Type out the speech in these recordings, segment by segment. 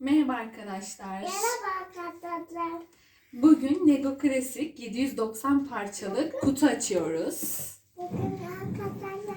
Merhaba arkadaşlar. Merhaba arkadaşlar. Bugün Lego Klasik 790 parçalık kutu açıyoruz. Bugün arkadaşlar.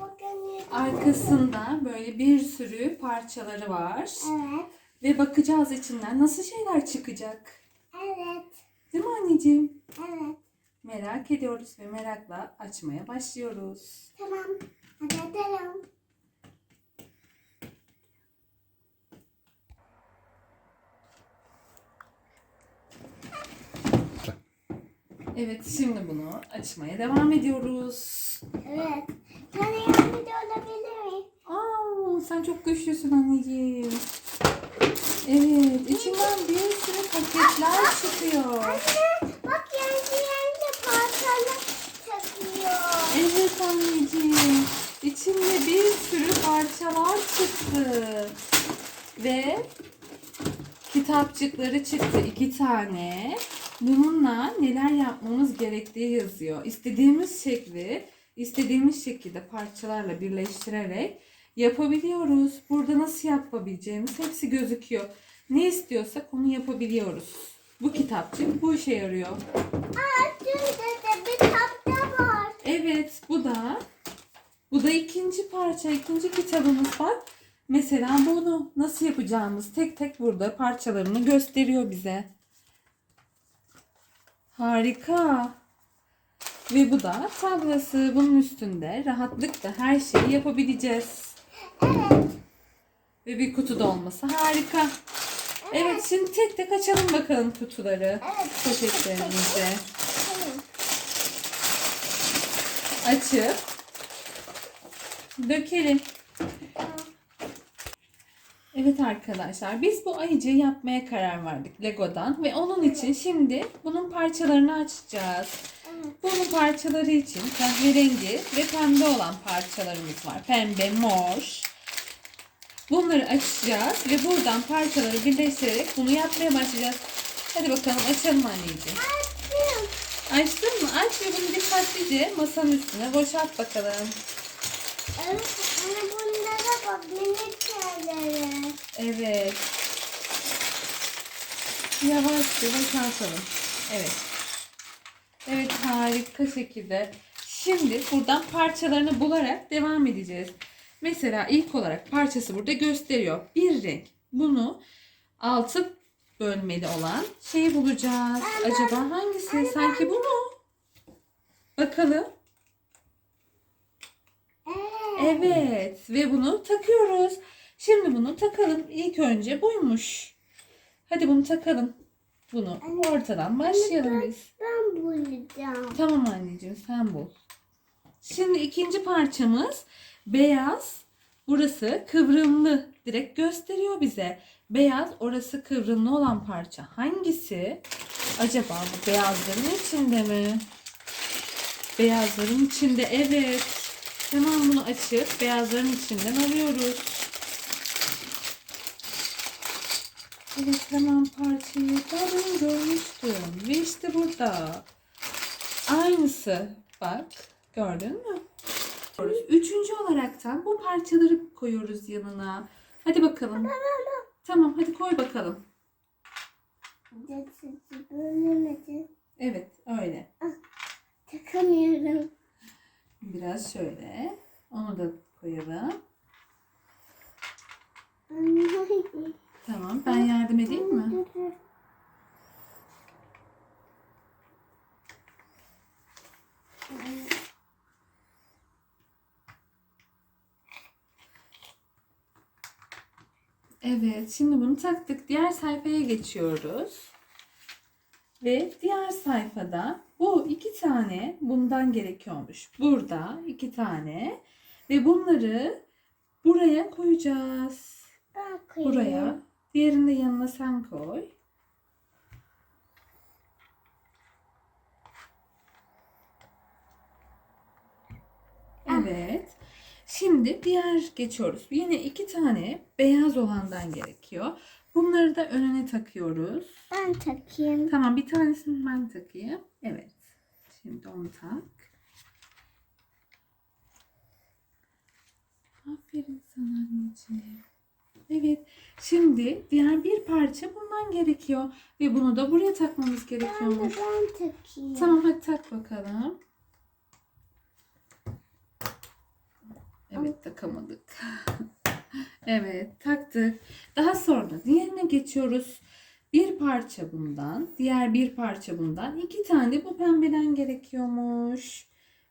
Bugün Arkasında böyle bir sürü parçaları var. Evet. Ve bakacağız içinden nasıl şeyler çıkacak. Evet. Değil mi anneciğim? Evet. Merak ediyoruz ve merakla açmaya başlıyoruz. Tamam. Hadi edelim. Evet şimdi bunu açmaya devam ediyoruz. Evet. Sana yardımcı olabilir miyim? Aa, sen çok güçlüsün anneciğim. Evet içinden bir sürü paketler çıkıyor. Anne bak yengi yengi parçalar takıyor. Evet anneciğim. İçinde bir sürü parçalar çıktı. Ve kitapçıkları çıktı iki tane. Bununla neler yapmamız gerektiği yazıyor. İstediğimiz şekli, istediğimiz şekilde parçalarla birleştirerek yapabiliyoruz. Burada nasıl yapabileceğimiz hepsi gözüküyor. Ne istiyorsak onu yapabiliyoruz. Bu kitapçık bu işe yarıyor. Aa da bir tapta var. Evet bu da bu da ikinci parça, ikinci kitabımız bak. Mesela bunu nasıl yapacağımız tek tek burada parçalarını gösteriyor bize. Harika. Ve bu da tablası. Bunun üstünde rahatlıkla her şeyi yapabileceğiz. Evet. Ve bir kutu da olması harika. Evet şimdi tek tek açalım bakalım kutuları. Evet. Poşetlerimizi açıp dökelim. Evet arkadaşlar biz bu ayıcıyı yapmaya karar verdik Lego'dan ve onun için şimdi bunun parçalarını açacağız. Bunun parçaları için kahverengi ve pembe olan parçalarımız var. Pembe, mor. Bunları açacağız ve buradan parçaları birleştirerek bunu yapmaya başlayacağız. Hadi bakalım açalım anneciğim. Açtım. Açtın mı? Aç ve bunu dikkatlice masanın üstüne boşalt bakalım. Evet. Anne bunlara bak minik şeylere. Evet. Yavaşça boşaltalım. Evet. Evet harika şekilde. Şimdi buradan parçalarını bularak devam edeceğiz. Mesela ilk olarak parçası burada gösteriyor. Bir renk. Bunu altı bölmeli olan şeyi bulacağız. Acaba hangisi? Sanki bu mu? Bakalım. Evet. Ve bunu takıyoruz. Şimdi bunu takalım. İlk önce buymuş. Hadi bunu takalım. Bunu ortadan başlayalım biz. Ben bulacağım. Tamam anneciğim sen bul. Şimdi ikinci parçamız beyaz. Burası kıvrımlı. Direkt gösteriyor bize. Beyaz orası kıvrımlı olan parça. Hangisi? Acaba bu beyazların içinde mi? Beyazların içinde evet. Hemen bunu açıp beyazların içinden alıyoruz. Evet hemen parçayı ben görmüştüm. Ve işte burada. Aynısı. Bak gördün mü? Üçüncü olaraktan bu parçaları koyuyoruz yanına. Hadi bakalım. Tamam hadi koy bakalım. Evet öyle. Takamıyorum. Biraz şöyle. Onu da koyalım. Tamam ben yardım edeyim mi? Evet, şimdi bunu taktık. Diğer sayfaya geçiyoruz. Ve diğer sayfada bu iki tane bundan gerekiyormuş. Burada iki tane ve bunları buraya koyacağız. Buraya. Diğerini de yanına sen koy. Evet. Şimdi diğer geçiyoruz. Yine iki tane beyaz olandan gerekiyor. Bunları da önüne takıyoruz. Ben takayım. Tamam bir tanesini ben takayım. Evet. Şimdi onu tak. Aferin sana anneciğim. Evet. Şimdi diğer bir parça bundan gerekiyor. Ve bunu da buraya takmamız Ben de gerekiyormuş. ben takayım. Tamam hadi tak bakalım. Evet takamadık. evet taktık. Daha sonra diğerine geçiyoruz. Bir parça bundan, diğer bir parça bundan. iki tane bu pembeden gerekiyormuş.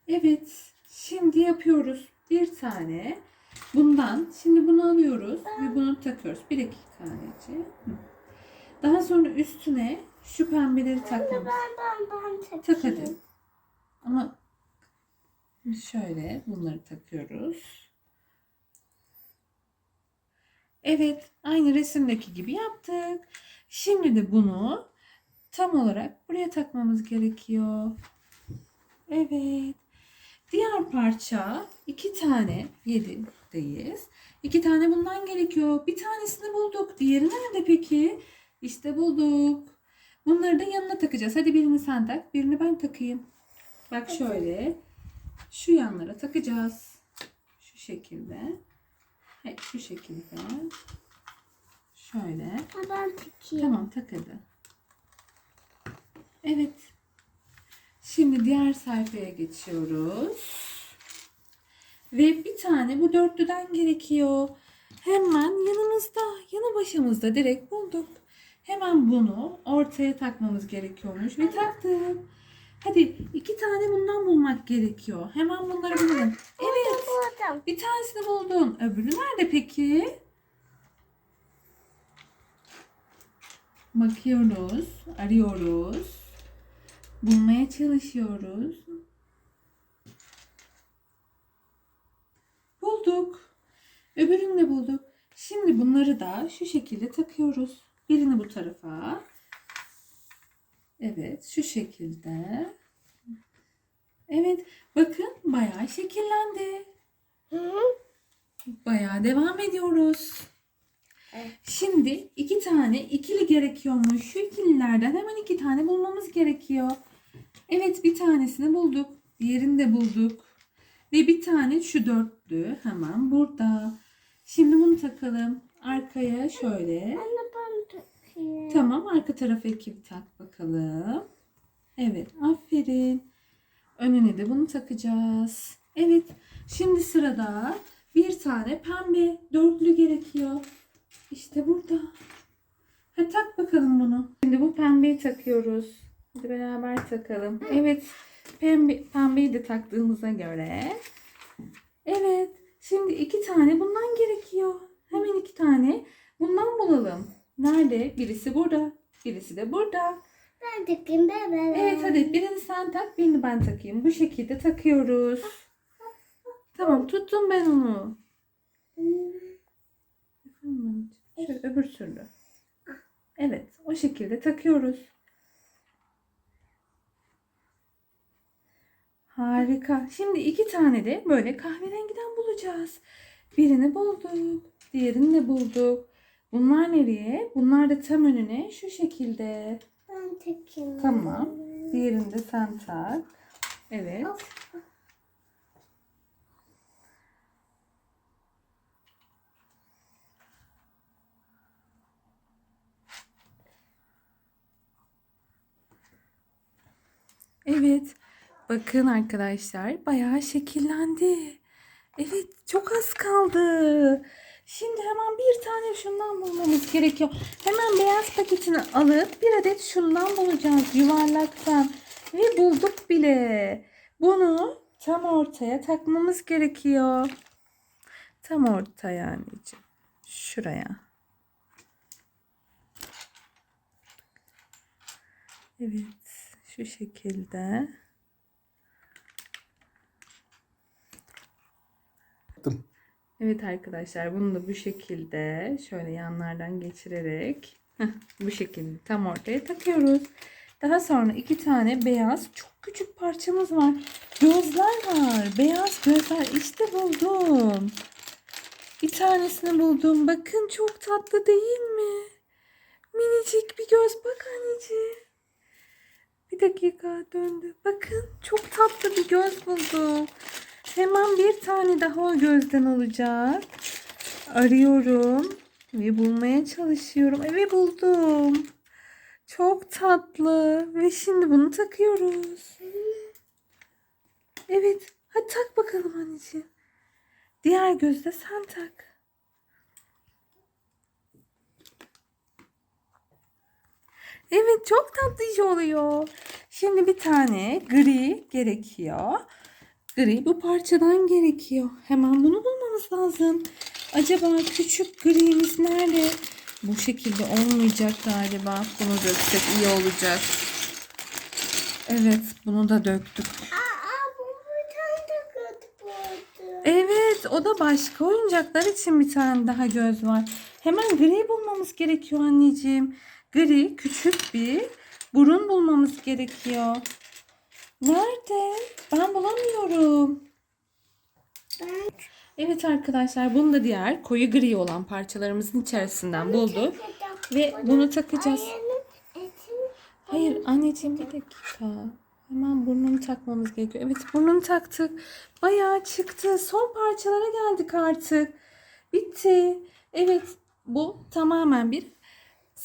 Evet, şimdi yapıyoruz. Bir tane bundan. Şimdi bunu alıyoruz ve bunu takıyoruz. Bir dakika anneciğim. Daha sonra üstüne şu pembeleri takmamız. Ben ben ben. Tak hadi. Ama şöyle bunları takıyoruz. Evet, aynı resimdeki gibi yaptık. Şimdi de bunu tam olarak buraya takmamız gerekiyor. Evet. Diğer parça iki tane yedideyiz. İki tane bundan gerekiyor. Bir tanesini bulduk. Diğeri nerede peki? İşte bulduk. Bunları da yanına takacağız. Hadi birini sen tak, birini ben takayım. Bak şöyle. Şu yanlara takacağız. Şu şekilde. Evet, şu şekilde. Şöyle. Ha, ben takayım. Tamam tak hadi. Evet. Şimdi diğer sayfaya geçiyoruz. Ve bir tane bu dörtlüden gerekiyor. Hemen yanımızda, yanı başımızda direkt bulduk. Hemen bunu ortaya takmamız gerekiyormuş ve taktık. Hadi iki tane bundan bulmak gerekiyor. Hemen bunları bulalım. Bir tanesini buldun. Öbürü nerede peki? Bakıyoruz, arıyoruz. Bulmaya çalışıyoruz. Bulduk. Öbürünü de bulduk. Şimdi bunları da şu şekilde takıyoruz. Birini bu tarafa. Evet, şu şekilde. Evet, bakın bayağı şekillendi. Bayağı devam ediyoruz. Evet. Şimdi iki tane ikili gerekiyormuş. Şu ikililerden hemen iki tane bulmamız gerekiyor. Evet bir tanesini bulduk. Diğerini de bulduk. Ve bir tane şu dörtlü hemen burada. Şimdi bunu takalım. Arkaya şöyle. Tamam arka tarafa iki tak bakalım. Evet aferin. Önüne de bunu takacağız. Evet şimdi sırada bir tane pembe dörtlü gerekiyor. İşte burada. Hadi tak bakalım bunu. Şimdi bu pembeyi takıyoruz. Hadi beraber takalım. Evet pembe, pembeyi de taktığımıza göre. Evet şimdi iki tane bundan gerekiyor. Hemen iki tane bundan bulalım. Nerede? Birisi burada. Birisi de burada. Ben takayım bebe. Evet hadi birini sen tak birini ben takayım. Bu şekilde takıyoruz. Tamam tuttum ben onu. Şöyle öbür türlü. Evet o şekilde takıyoruz. Harika. Şimdi iki tane de böyle kahverengiden bulacağız. Birini bulduk. Diğerini de bulduk. Bunlar nereye? Bunlar da tam önüne şu şekilde. Ben takayım. Tamam. Diğerini de sen tak. Evet. Evet. Bakın arkadaşlar bayağı şekillendi. Evet çok az kaldı. Şimdi hemen bir tane şundan bulmamız gerekiyor. Hemen beyaz paketini alıp bir adet şundan bulacağız yuvarlaktan. Ve bulduk bile. Bunu tam ortaya takmamız gerekiyor. Tam ortaya anneciğim. Şuraya. Evet. Şu şekilde. Yaptım. Evet arkadaşlar bunu da bu şekilde şöyle yanlardan geçirerek bu şekilde tam ortaya takıyoruz. Daha sonra iki tane beyaz çok küçük parçamız var. Gözler var. Beyaz gözler. İşte buldum. Bir tanesini buldum. Bakın çok tatlı değil mi? Minicik bir göz. Dakika döndü. Bakın çok tatlı bir göz buldum. Hemen bir tane daha o gözden olacak. Arıyorum. ve bulmaya çalışıyorum. Evet buldum. Çok tatlı ve şimdi bunu takıyoruz. Evet. Hadi tak bakalım anneciğim. Diğer gözde sen tak. Evet çok tatlış oluyor. Şimdi bir tane gri gerekiyor. Gri bu parçadan gerekiyor. Hemen bunu bulmamız lazım. Acaba küçük grimiz nerede? Bu şekilde olmayacak galiba. Bunu döksek iyi olacak. Evet bunu da döktük. Aa bu bir tane de kötü buldu. Evet o da başka oyuncaklar için bir tane daha göz var. Hemen gri bulmamız gerekiyor anneciğim. Gri küçük bir burun bulmamız gerekiyor. Nerede? Ben bulamıyorum. Ben Evet arkadaşlar bunu da diğer koyu gri olan parçalarımızın içerisinden bulduk. Ve bunu takacağız. Hayır anneciğim bir dakika. Hemen burnunu takmamız gerekiyor. Evet burnunu taktık. Bayağı çıktı. Son parçalara geldik artık. Bitti. Evet bu tamamen bir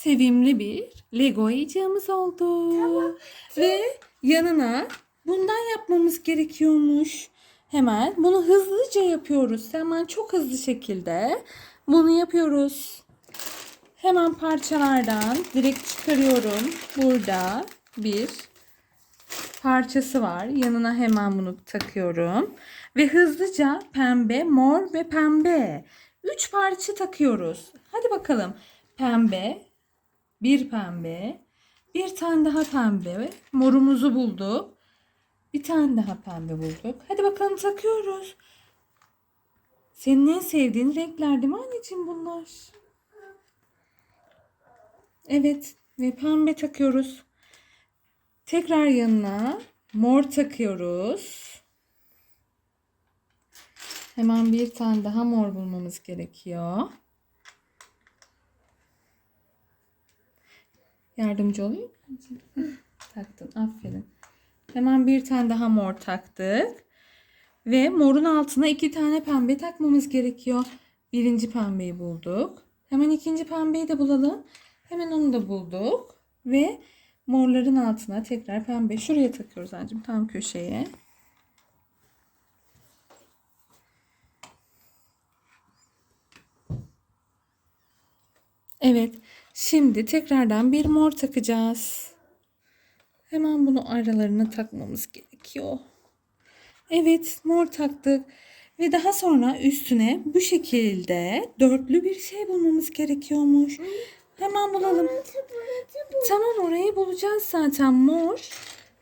sevimli bir Lego oyuncağımız oldu. Ve yanına bundan yapmamız gerekiyormuş. Hemen bunu hızlıca yapıyoruz. Hemen çok hızlı şekilde bunu yapıyoruz. Hemen parçalardan direkt çıkarıyorum. Burada bir parçası var. Yanına hemen bunu takıyorum. Ve hızlıca pembe, mor ve pembe. Üç parça takıyoruz. Hadi bakalım. Pembe, bir pembe, bir tane daha pembe. Morumuzu bulduk. Bir tane daha pembe bulduk. Hadi bakalım takıyoruz. Senin en sevdiğin renkler değil mi anneciğim bunlar? Evet ve pembe takıyoruz. Tekrar yanına mor takıyoruz. Hemen bir tane daha mor bulmamız gerekiyor. Yardımcı olayım Taktın aferin. Hemen bir tane daha mor taktık. Ve morun altına iki tane pembe takmamız gerekiyor. Birinci pembeyi bulduk. Hemen ikinci pembeyi de bulalım. Hemen onu da bulduk. Ve morların altına tekrar pembe. Şuraya takıyoruz anneciğim tam köşeye. Evet. Şimdi tekrardan bir mor takacağız. Hemen bunu aralarına takmamız gerekiyor. Evet mor taktık. Ve daha sonra üstüne bu şekilde dörtlü bir şey bulmamız gerekiyormuş. Hemen bulalım. Tamam orayı bulacağız zaten mor.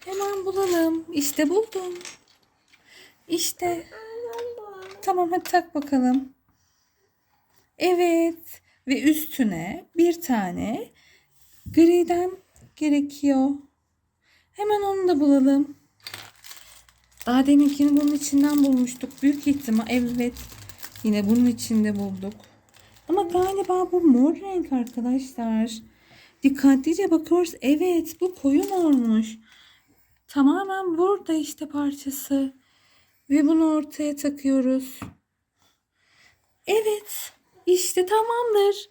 Hemen bulalım. İşte buldum. İşte. Tamam hadi tak bakalım. Evet. Ve üstüne bir tane griden gerekiyor. Hemen onu da bulalım. Daha deminkini bunun içinden bulmuştuk. Büyük ihtimal evet. Yine bunun içinde bulduk. Ama galiba bu mor renk arkadaşlar. Dikkatlice bakıyoruz. Evet bu koyu mormuş. Tamamen burada işte parçası. Ve bunu ortaya takıyoruz. Evet. İşte tamamdır.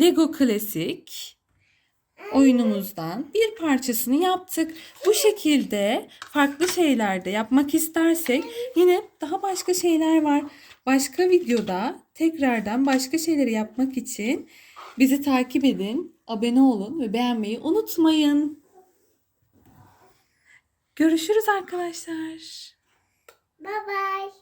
Lego Klasik oyunumuzdan bir parçasını yaptık. Bu şekilde farklı şeyler de yapmak istersek yine daha başka şeyler var. Başka videoda tekrardan başka şeyleri yapmak için bizi takip edin, abone olun ve beğenmeyi unutmayın. Görüşürüz arkadaşlar. Bye bye.